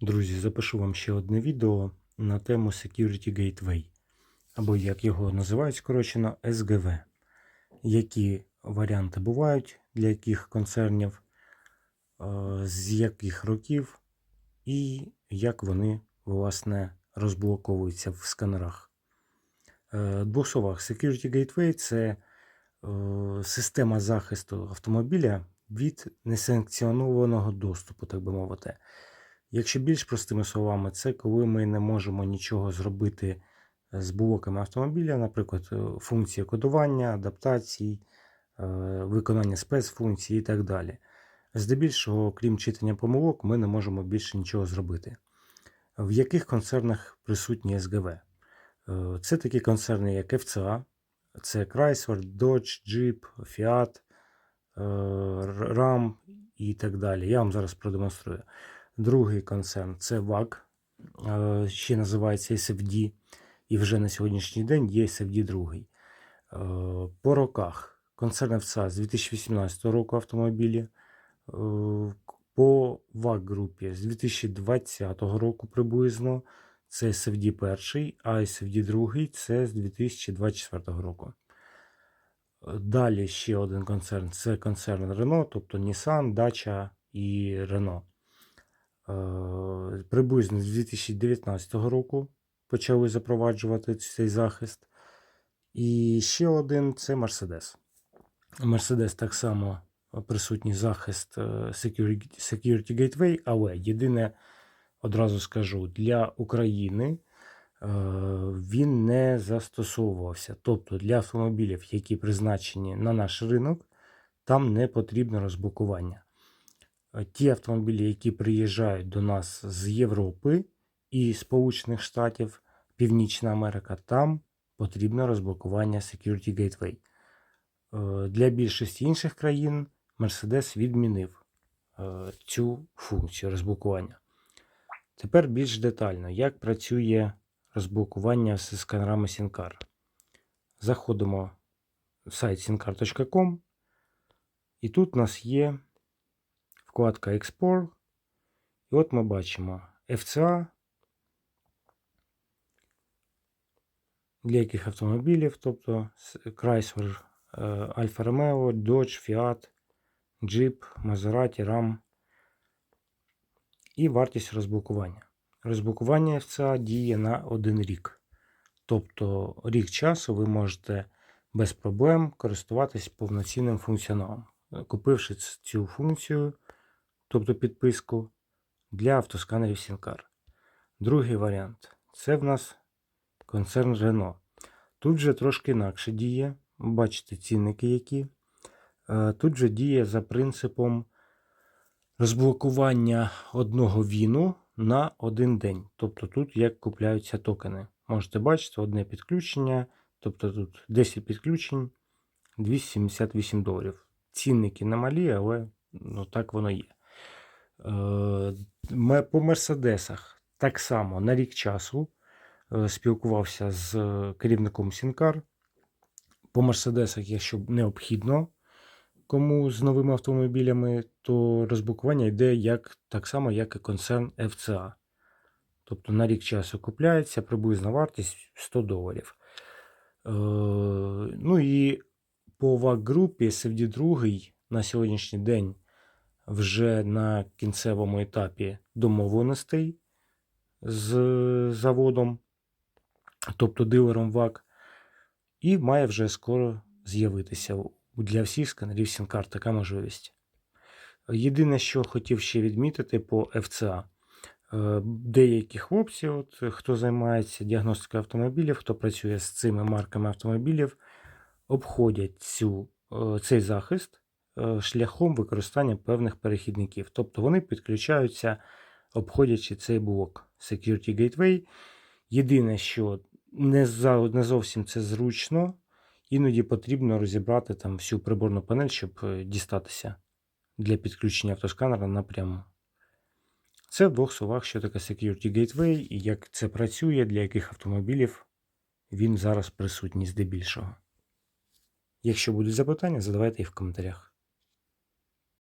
Друзі, запишу вам ще одне відео на тему Security Gateway, або як його називають скорочено SGV. Які варіанти бувають для яких концернів, е, з яких років, і як вони, власне, розблоковуються в сканерах. Е, Двох словах, Security Gateway це е, система захисту автомобіля від несанкціонованого доступу, так би мовити. Якщо більш простими словами, це коли ми не можемо нічого зробити з блоками автомобіля, наприклад, е, функції кодування, адаптацій, е, виконання спецфункцій і так далі. Здебільшого, крім читання помилок, ми не можемо більше нічого зробити. В яких концернах присутні СГВ? Е, Це такі концерни, як FCA, це Chrysler, Dodge, Jeep, Fiat, е, RAM і так далі. Я вам зараз продемонструю. Другий концерн це VAG, е, ще називається SFD, і вже на сьогоднішній день є SFD 2. Е, По роках концерн FCA з 2018 року автомобілі. е, По VAG групі з 2020 року приблизно це SFD 1, а SFD 2 це з 2024 року. Далі ще один концерн це концерн Renault, тобто Nissan, Dacia і Renault. Е, Приблизно з 2019 року почали запроваджувати цей захист. І ще один це Mercedes. Mercedes так само присутній захист е, Security, Gateway, але єдине, одразу скажу, для України е, він не застосовувався. Тобто для автомобілів, які призначені на наш ринок, там не потрібно розблокування. Е, Ті автомобілі, які приїжджають до нас з Європи і Сполучених Штатів, Північна Америка, там потрібно розблокування Security Gateway. Е, Для більшості інших країн Mercedes відмінив е, цю функцію розблокування. Тепер більш детально, як працює розблокування з сканерами SINCAR. Заходимо в сайт sincard.com, і тут у нас є вкладка Export. І от ми бачимо FCA для яких автомобілів, тобто Chrysler, е, Alfa Romeo, Dodge, Fiat, Jeep, Maserati, Ram і вартість розблокування. Розблокування FCA діє на один рік. Тобто рік часу ви можете без проблем користуватись повноцінним функціоналом, купивши цю функцію, тобто підписку для автосканерів SINCAR. Другий варіант це в нас концерн Renault. Тут же трошки інакше діє. Бачите цінники які. Е, Тут же діє за принципом розблокування одного віну на один день. Тобто тут як купляються токени. Можете бачити одне підключення, тобто тут 10 підключень, 278 доларів. Цінники немалі, але ну, так воно є. Е, По Мерседесах так само на рік часу е, спілкувався з е, керівником Сінкар. По Мерседесах, якщо необхідно кому з новими автомобілями, то розблокування йде як, так само, як і концерн FCA. Тобто на рік часу купляється приблизна вартість 100 доларів. Ну і по ВАГ-групі SFD 2 на сьогоднішній день вже на кінцевому етапі домовленостей з заводом, тобто дилером ВАК, і має вже скоро з'явитися для всіх сканерів SIM-карт така можливість. Єдине, що хотів ще відмітити по FCA. Е, Деякі хлопці, от, хто займається діагностикою автомобілів, хто працює з цими марками автомобілів, обходять цю, е, цей захист шляхом використання певних перехідників. Тобто вони підключаються, обходячи цей блок Security Gateway. Єдине, що не зовсім це зручно, іноді потрібно розібрати там всю приборну панель, щоб е, дістатися для підключення автосканера напряму. Це в двох словах, що таке Security Gateway і як це працює, для яких автомобілів він зараз присутній здебільшого. Якщо будуть запитання, задавайте їх в коментарях.